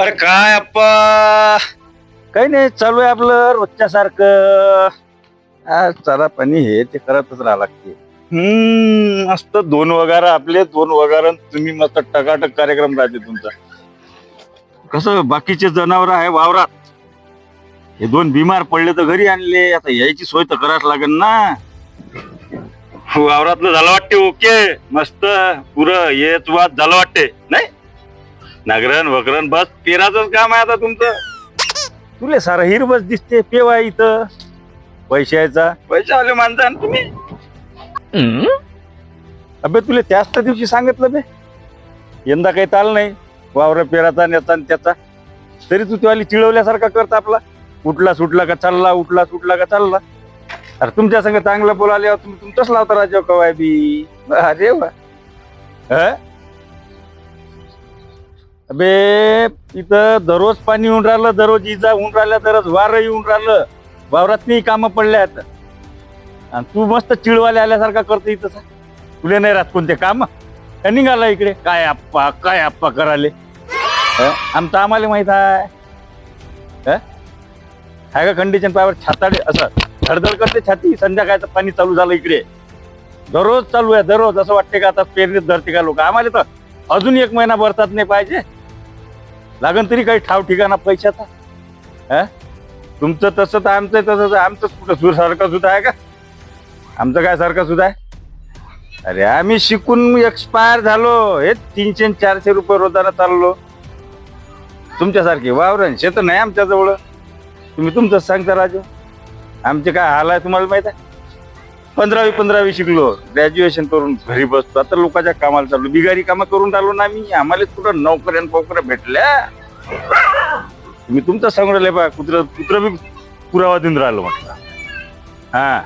अरे काय अप्पा? काही नाही चालू आहे आपलं रोजच्या सारखं. आज चारा पाणी हे ते करतच राहा लागते. हम्म मस्त दोन वगार आपले दोन वगार तुम्ही मस्त टकाटक कार्यक्रम राहते तुमचा. कसं बाकीचे जनावर आहे वावरात. हे दोन बिमार पडले तर घरी आणले आता यायची सोय तर करायच लागेल ना. वावरातलं झालं वाटते ओके. मस्त पुरं येच वाद झालं वाटते नाही? नागरण वगरण बस पेराच काम आहे आता तुमचं. तुले सारं हिरवच दिसते पेवा इथं. पैशाचा पैसे आले माणसं आणि तुम्ही. अबे तुले त्याच त्या दिवशी सांगितलं बे. यंदा काही ताल नाही. वावर पेराचा नेता आणि त्याचा. तरी तू त्यावाली चिळवल्यासारखा करता आपला. उठला सुटला का चालला उठला सुटला का चालला. अरे तुमच्या संग चांगलं बोलाले तुम्ही तुमचंच लावता राजा कवाय बी अरे वा. हं? अबे इथं दररोज पाणी येऊन राहिलं दररोज इजा होऊन राहिल्या दररोज वारं येऊन राहिलं. वावरात नाही कामं पडल्यात. आणि तू मस्त चिळवाले आल्यासारखा करतो इथं तुले नाही राहत कोणते काम? का निघाला इकडे? काय आप्पा काय आप्पा कराले आमचं आम्हाला माहीत आहे हं? का कंडिशन पायावर छाताडे असं धडधड करते छाती संध्याकाळचं पाणी चालू झालं इकडे. दररोज चालू आहे दररोज. असं वाटते का आता पेरणीत धरते का लोक? आम्हाला तर अजून एक महिना भरतात नाही पाहिजे. लागन तरी काही ठाव ठिकाणा पैशाचा. हा? तुमचं तसं तर आमचं तसंच आमचं कुठं सूर सारखं सुद्धा आहे का? आमचं काय सारखं सुद्धा आहे? अरे आम्ही शिकून एक्सपायर झालो. हे तीनशे चारशे रुपये रोजाला चाललो. तुमच्यासारखे वावरण शेत नाही आमच्याजवळ तुम्ही तुमचंच सांगता राजू. आमचे काय हाल आहे तुम्हाला माहीत आहे? पंधरावी पंधरावी शिकलो. ग्रॅज्युएशन करून घरी बसतो. आता लोकांच्या कामाला चाललो. बिगारी कामं करून राहिलो ना आम्ही. आम्हाला कुठं नोकऱ्या पोकऱ्या भेटल्या? तुम्ही तुमचा सांगून राहिले कुत्र कुत्र बी पुरावा देऊन राहिलो म्हटलं. हा.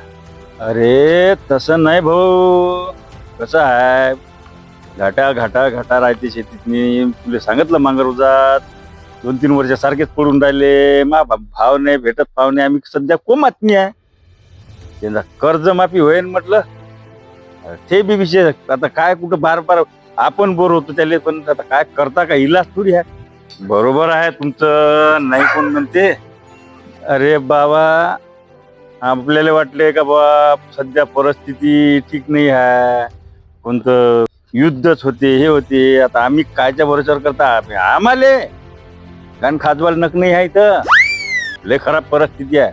अरे तसं नाही भाऊ. कसं आहे घाटा घाटा घाटा राहते शेतीत मी तुला सांगितलं मांगरुजात. दोन तीन वर्ष सारखेच पडून राहिले. मा भा- भाव नाही भेटत भाव नाही. आम्ही सध्या कोमातनी आहे. त्यांचा कर्जमाफी होईल म्हटलं. ते बी विषय आता काय कुठं बार बार आपण बोर होतो त्याला पण आता काय करता का? इलाज थोडी आहे. बरोबर आहे तुमचं नाही कोण म्हणते. अरे बाबा आपल्याला वाटले का बा सध्या परिस्थिती ठीक नाही आहे. कोणतं युद्धच होते हे होते. आता आम्ही कायच्या भरोशावर करता? आम्ही- आम्हाले. कारण खाजवाल नक नाही आहे तर लय खराब परिस्थिती आहे.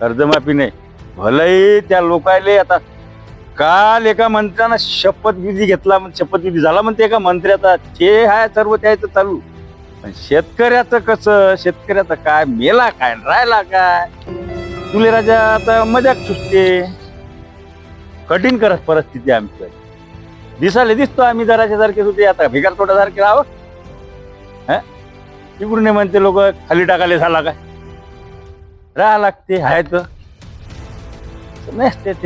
कर्जमाफी नाही. भलही त्या लोकायले आता काल एका मंत्र्यानं शपथविधी घेतला शपथविधी झाला म्हणते एका मंत्र्याचा ते आहे सर्व त्याचं चालू. पण शेतकऱ्याचं कसं शेतकऱ्याचं काय मेला काय राहिला काय? तुले राजा आता मजाक सुटते. कठीण करत परिस्थिती आमची. दिसाले दिसतो आम्ही जराच्या सारखेच होते आता भिकार तोटासारखे राहावं. हं? तिकडून नाही म्हणते लोक खाली टाकाले झाला काय? राहा लागते आहे तर नसते ते